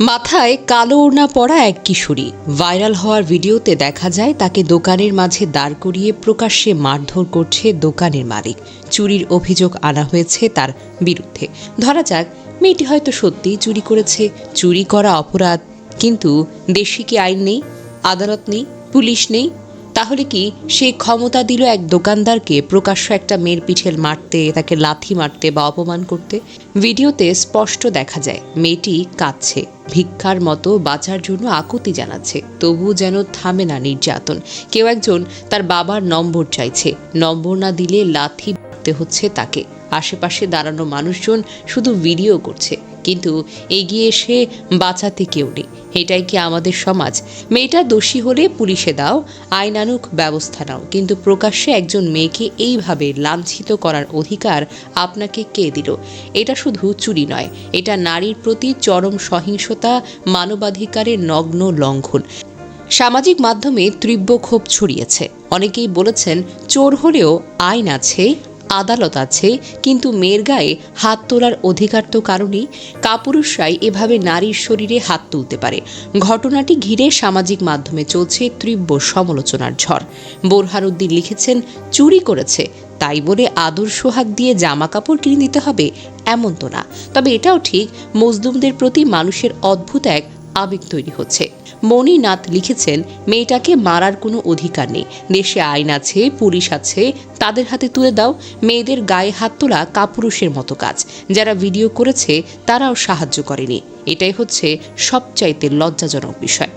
মাথায় কালো ওড়না পরা এক কিশোরী। ভাইরাল হওয়ার ভিডিওতে দেখা যায় তাকে দোকানের মাঝে দাঁড় করিয়ে প্রকাশ্যে মারধর করছে দোকানের মালিক। চুরির অভিযোগ আনা হয়েছে তার বিরুদ্ধে। ধরা যাক, মেয়েটি হয়তো সত্যিই চুরি করেছে। চুরি করা অপরাধ, কিন্তু দেশে কি আইন নেই? আদালত নেই? পুলিশ নেই? তাহলে কি সে ক্ষমতা দিল এক দোকানদারকে প্রকাশ্য একটা মেয়ের পিঠেল মারতে, তাকে লাথি মারতে বা অপমান করতে? ভিডিওতে স্পষ্ট দেখা যায়, মেয়েটি কাঁদছে, ভিক্ষার মতো বাঁচার জন্য আকুতি জানাচ্ছে তবু যেন থামে না নির্যাতন। কেউ একজন তার বাবার নম্বর চাইছে, নম্বর না দিলে লাথি মারতে হচ্ছে তাকে। আশেপাশে দাঁড়ানো মানুষজন শুধু ভিডিও করছে। কিন্তু এগিয়ে এসে বাঁচাতে কেউ নেই। এটাই কি আমাদের সমাজ? মেয়েটা দোষী হলে পুলিশে দাও, আইনানুক ব্যবস্থা নাও। কিন্তু প্রকাশ্যে একজন মেয়েকে এইভাবে লাঞ্ছিত করার অধিকার আপনাকে কে দিল? এটা শুধু চুরি নয়, এটা নারীর প্রতি চরম সহিংসতা, মানবাধিকারের নগ্ন লঙ্ঘন। সামাজিক মাধ্যমে তীব্র ক্ষোভ ছড়িয়েছে। অনেকেই বলেছেন, চোর হলেও আইন আছে আদালত আছে, কিন্তু মেয়ের গায়ে হাত তোলার অধিকার তো কারণেই কাপুরুষরাই এভাবে নারীর শরীরে হাত তুলতে পারে। ঘটনাটি ঘিরে সামাজিক মাধ্যমে চলছে তীব্র সমালোচনার ঝড়। বোরহারুদ্দিন লিখেছেন, চুরি করেছে, তাই বলে আদর সোহাগ দিয়ে জামা কাপড় কিনে দিতে হবে, এমন তো না। তবে এটাও ঠিক মজদুমদের প্রতি মানুষের অদ্ভুত এক আবেগ তৈরি হচ্ছে। মণিনাথ লিখেছেন, মেয়েটাকে মারার কোনো অধিকার নেই। দেশে আইন আছে, পুলিশ আছে, তাদের হাতে তুলে দাও। মেয়েদের গায়ে হাত তোলা কাপুরুষের মতো কাজ। যারা ভিডিও করেছে, তারাও সাহায্য করেনি। এটাই হচ্ছে সবচাইতে লজ্জাজনক বিষয়।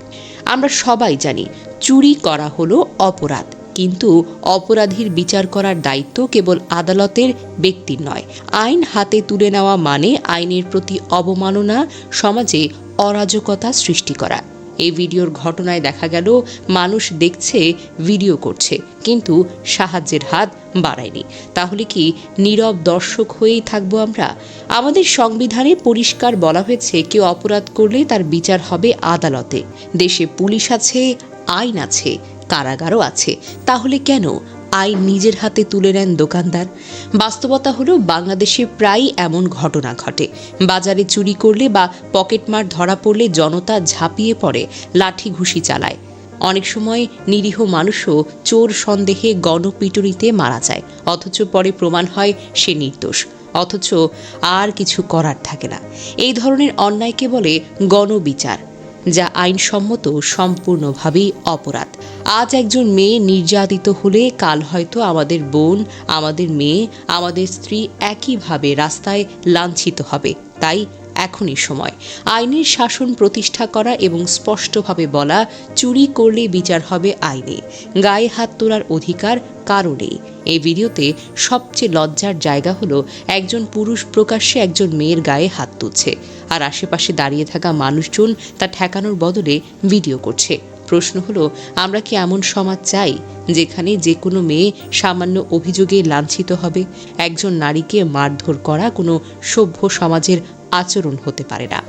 আমরা সবাই জানি, চুরি করা হলো অপরাধ। কিন্তু অপরাধীর বিচার করার দায়িত্ব কেবল আদালতের ব্যক্তির নয়। আইন হাতে তুলে নেওয়া মানে আইনের প্রতি অবমাননা, সমাজে অরাজকতা সৃষ্টি করা। এই ভিডিওর ঘটনায় দেখা গেল, মানুষ দেখছে, ভিডিও করছে, কিন্তু সাহায্যের হাত বাড়ায়নি। তাহলে কি নীরব দর্শক হয়েই থাকব আমরা? আমাদের সংবিধানে পরিষ্কার বলা হয়েছে, কেউ অপরাধ করলে তার বিচার হবে আদালতে। দেশে পুলিশ আছে, আইন আছে কারাগারও আছে। তাহলে কেন? আইন নিজের হাতে তুলে নেন দোকানদার। বাস্তবতা হলো, বাংলাদেশে প্রায়ই এমন ঘটনা ঘটে। বাজারে চুরি করলে বা পকেটমার ধরা পড়লে জনতা ঝাঁপিয়ে পড়ে, লাঠি ঘুষি চালায়। অনেক সময় নিরীহ মানুষও চোর সন্দেহে গণপিটুনিতে মারা যায়। অথচ পরে প্রমাণ হয়, সে নির্দোষ। অথচ আর কিছু করার থাকে না। এই ধরনের অন্যায়কে বলে গণবিচার। যা আইনসম্মত সম্পূর্ণভাবেই অপরাধ। আজ একজন মেয়ে নির্যাতিত হলে কাল হয়তো আমাদের বোন, আমাদের মেয়ে, আমাদের স্ত্রী একইভাবে রাস্তায় লাঞ্ছিত হবে। তাই এখনই সময়। আইনের শাসন প্রতিষ্ঠা করা এবং স্পষ্টভাবে বলা, চুরি করলে বিচার হবে আইনে। গায়ে হাত তোলার অধিকার কারণে এই ভিডিওতে সবচেয়ে লজ্জার জায়গা হলো একজন পুরুষ প্রকাশ্যে একজন মেয়ের গায়ে হাত তুলছে, আর আশেপাশে দাঁড়িয়ে থাকা মানুষজন তা ঠেকানোর বদলে ভিডিও করছে। প্রশ্ন হলো, আমরা কি এমন সমাজ চাই যেখানে যে কোনো মেয়ে সামান্য অভিযোগে লাঞ্ছিত হবে? একজন নারীকে মারধর করা কোনো সভ্য সমাজের আচরণ হতে পারে না।